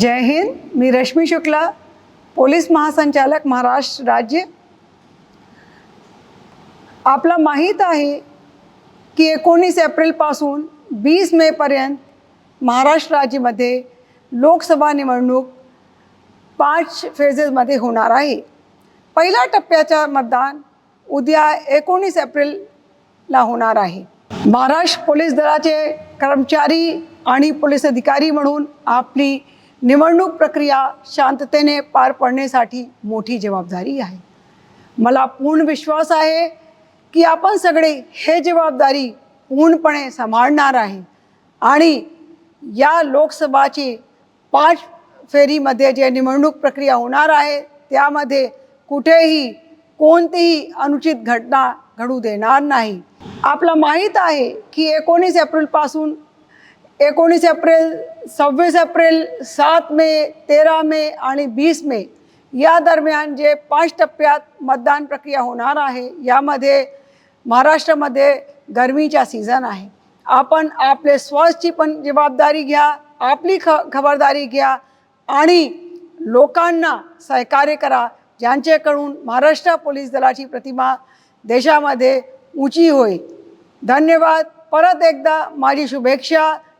जय हिंद मी रश्मी शुक्ला पोलीस महासंचालक महाराष्ट्र राज्य. आपला माहीत आहे की एकोणीस एप्रिलपासून वीस मेपर्यंत महाराष्ट्र राज्यामध्ये लोकसभा निवडणूक पाच फेजेसमध्ये होणार आहे. पहिल्या टप्प्याचं मतदान उद्या एकोणीस एप्रिलला होणार आहे. महाराष्ट्र पोलीस दलाचे कर्मचारी आणि पोलीस अधिकारी म्हणून आपली निवडणूक प्रक्रिया शांततेने पार पडण्यासाठी मोठी जबाबदारी आहे. मला पूर्ण विश्वास आहे की आपण सगळे हे जबाबदारी पूर्णपणे सांभाळणार आहे. आणि या लोकसभाची पाच फेरीमध्ये जे निवडणूक प्रक्रिया होणार आहे त्यामध्ये कुठेही कोणतीही अनुचित घटना घडू देणार नाही. आपला माहीत आहे की एकोणीस एप्रिलपासून एकोणीस एप्रिल सव्वीस एप्रिल सात मे तेरा मे आणि वीस मे या दरम्यान जे पाच टप्प्यात मतदान प्रक्रिया होणार आहे यामध्ये महाराष्ट्रामध्ये गरमीचा सीझन आहे. आपण आपले स्वास्थ्यची पण जबाबदारी घ्या आपली ख खबरदारी घ्या आणि लोकांना सहकार्य करा ज्यांच्याकडून महाराष्ट्र पोलीस दलाची प्रतिमा देशामध्ये उंची होईल. धन्यवाद. परत एकदा माझी शुभेच्छा.